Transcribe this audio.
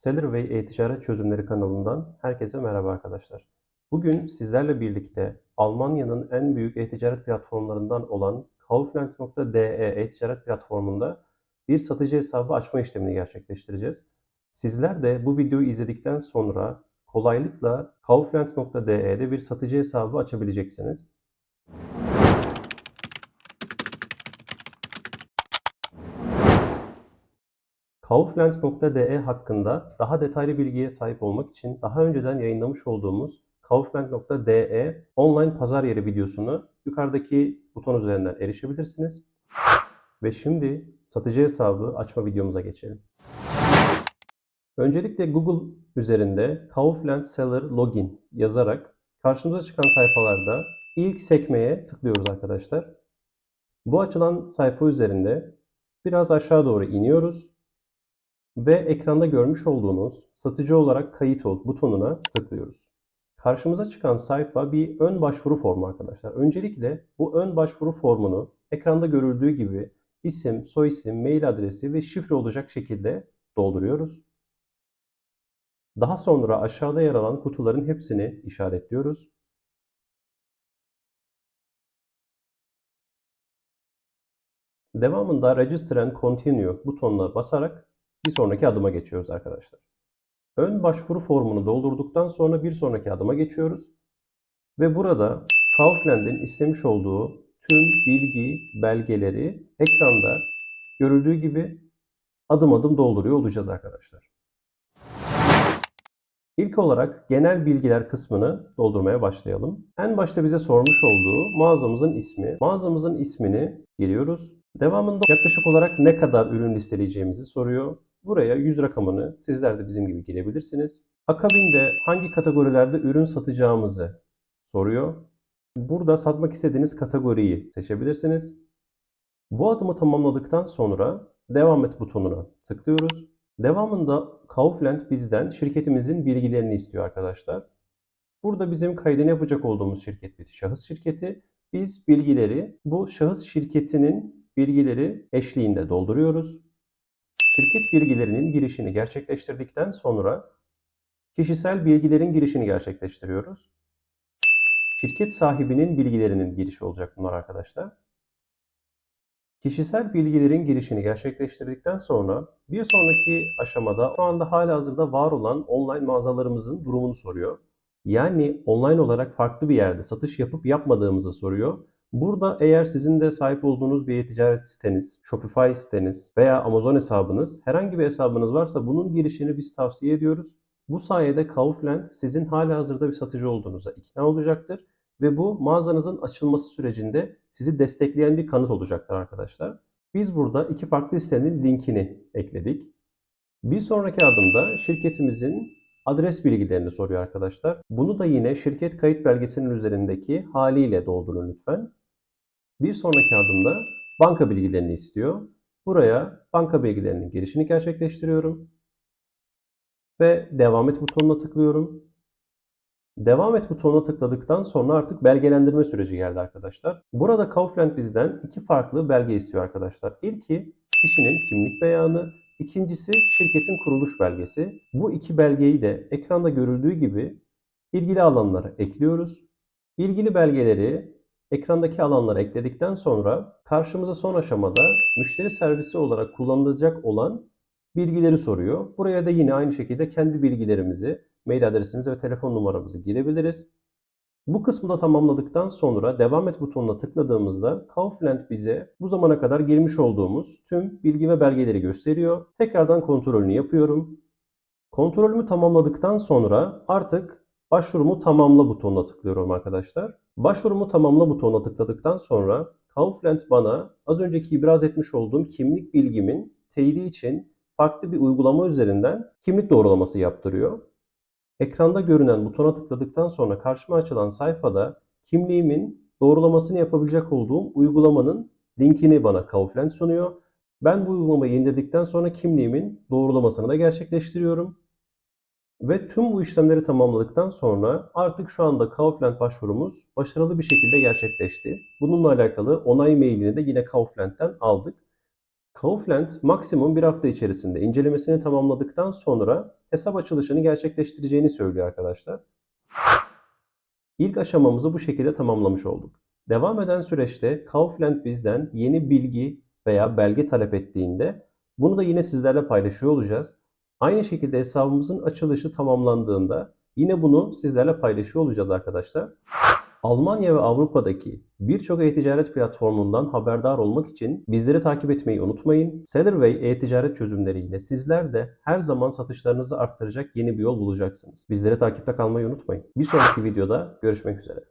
Sellerway e-ticaret çözümleri kanalından herkese merhaba arkadaşlar. Bugün sizlerle birlikte Almanya'nın en büyük e-ticaret platformlarından olan Kaufland.de e-ticaret platformunda bir satıcı hesabı açma işlemini gerçekleştireceğiz. Sizler de bu videoyu izledikten sonra kolaylıkla Kaufland.de'de bir satıcı hesabı açabileceksiniz. Kaufland.de hakkında daha detaylı bilgiye sahip olmak için daha önceden yayınlamış olduğumuz Kaufland.de online pazar yeri videosunu yukarıdaki buton üzerinden erişebilirsiniz. Ve şimdi satıcı hesabı açma videomuza geçelim. Öncelikle Google üzerinde Kaufland Seller Login yazarak karşımıza çıkan sayfalarda ilk sekmeye tıklıyoruz arkadaşlar. Bu açılan sayfa üzerinde biraz aşağı doğru iniyoruz ve ekranda görmüş olduğunuz satıcı olarak kayıt ol butonuna tıklıyoruz. Karşımıza çıkan sayfa bir ön başvuru formu arkadaşlar. Öncelikle bu ön başvuru formunu ekranda görüldüğü gibi isim, soyisim, mail adresi ve şifre olacak şekilde dolduruyoruz. Daha sonra aşağıda yer alan kutuların hepsini işaretliyoruz. Devamında Register and Continue butonuna basarak bir sonraki adıma geçiyoruz arkadaşlar. Ön başvuru formunu doldurduktan sonra bir sonraki adıma geçiyoruz. Ve burada Kaufland'in istemiş olduğu tüm bilgi belgeleri ekranda görüldüğü gibi adım adım dolduruyor olacağız arkadaşlar. İlk olarak genel bilgiler kısmını doldurmaya başlayalım. En başta bize sormuş olduğu mağazamızın ismi. Mağazamızın ismini giriyoruz. Devamında yaklaşık olarak ne kadar ürün listeleyeceğimizi soruyor. Buraya 100 rakamını sizler de bizim gibi girebilirsiniz. Akabinde hangi kategorilerde ürün satacağımızı soruyor. Burada satmak istediğiniz kategoriyi seçebilirsiniz. Bu adımı tamamladıktan sonra devam et butonuna tıklıyoruz. Devamında Kaufland bizden şirketimizin bilgilerini istiyor arkadaşlar. Burada bizim kaydını yapacak olduğumuz şirket bir şahıs şirketi. Biz bilgileri bu şahıs şirketinin bilgileri eşliğinde dolduruyoruz. Şirket bilgilerinin girişini gerçekleştirdikten sonra kişisel bilgilerin girişini gerçekleştiriyoruz. Şirket sahibinin bilgilerinin girişi olacak bunlar arkadaşlar. Kişisel bilgilerin girişini gerçekleştirdikten sonra bir sonraki aşamada şu anda hala hazırda var olan online mağazalarımızın durumunu soruyor. Yani online olarak farklı bir yerde satış yapıp yapmadığımızı soruyor. Burada eğer sizin de sahip olduğunuz bir ticaret siteniz, Shopify siteniz veya Amazon hesabınız, herhangi bir hesabınız varsa bunun girişini biz tavsiye ediyoruz. Bu sayede Kaufland sizin hala hazırda bir satıcı olduğunuza ikna olacaktır ve bu mağazanızın açılması sürecinde sizi destekleyen bir kanıt olacaktır arkadaşlar. Biz burada iki farklı sitenin linkini ekledik. Bir sonraki adımda şirketimizin adres bilgilerini soruyor arkadaşlar. Bunu da yine şirket kayıt belgesinin üzerindeki haliyle doldurun lütfen. Bir sonraki adımda banka bilgilerini istiyor. Buraya banka bilgilerinin girişini gerçekleştiriyorum. Ve devam et butonuna tıklıyorum. Devam et butonuna tıkladıktan sonra artık belgelendirme süreci geldi arkadaşlar. Burada Kaufland bizden iki farklı belge istiyor arkadaşlar. İlki kişinin kimlik beyanı, ikincisi şirketin kuruluş belgesi. Bu iki belgeyi de ekranda görüldüğü gibi ilgili alanlara ekliyoruz. İlgili belgeleri ekrandaki alanlara ekledikten sonra karşımıza son aşamada müşteri servisi olarak kullanılacak olan bilgileri soruyor. Buraya da yine aynı şekilde kendi bilgilerimizi, mail adresimizi ve telefon numaramızı girebiliriz. Bu kısmı da tamamladıktan sonra devam et butonuna tıkladığımızda Kaufland bize bu zamana kadar girmiş olduğumuz tüm bilgi ve belgeleri gösteriyor. Tekrardan kontrolünü yapıyorum. Kontrolümü tamamladıktan sonra artık başvurumu tamamla butonuna tıklıyorum arkadaşlar. Başvurumu tamamla butonuna tıkladıktan sonra Kaufland bana az önceki ibraz etmiş olduğum kimlik bilgimin teyidi için farklı bir uygulama üzerinden kimlik doğrulaması yaptırıyor. Ekranda görünen butona tıkladıktan sonra karşıma açılan sayfada kimliğimin doğrulamasını yapabilecek olduğum uygulamanın linkini bana Kaufland sunuyor. Ben bu uygulamayı indirdikten sonra kimliğimin doğrulamasını da gerçekleştiriyorum. Ve tüm bu işlemleri tamamladıktan sonra artık şu anda Kaufland başvurumuz başarılı bir şekilde gerçekleşti. Bununla alakalı onay mailini de yine Kaufland'den aldık. Kaufland maksimum bir hafta içerisinde incelemesini tamamladıktan sonra hesap açılışını gerçekleştireceğini söylüyor arkadaşlar. İlk aşamamızı bu şekilde tamamlamış olduk. Devam eden süreçte Kaufland bizden yeni bilgi veya belge talep ettiğinde bunu da yine sizlerle paylaşıyor olacağız. Aynı şekilde hesabımızın açılışı tamamlandığında yine bunu sizlerle paylaşıyor olacağız arkadaşlar. Almanya ve Avrupa'daki birçok e-ticaret platformundan haberdar olmak için bizleri takip etmeyi unutmayın. Sellerway e-ticaret çözümleriyle sizler de her zaman satışlarınızı arttıracak yeni bir yol bulacaksınız. Bizleri takipte kalmayı unutmayın. Bir sonraki videoda görüşmek üzere.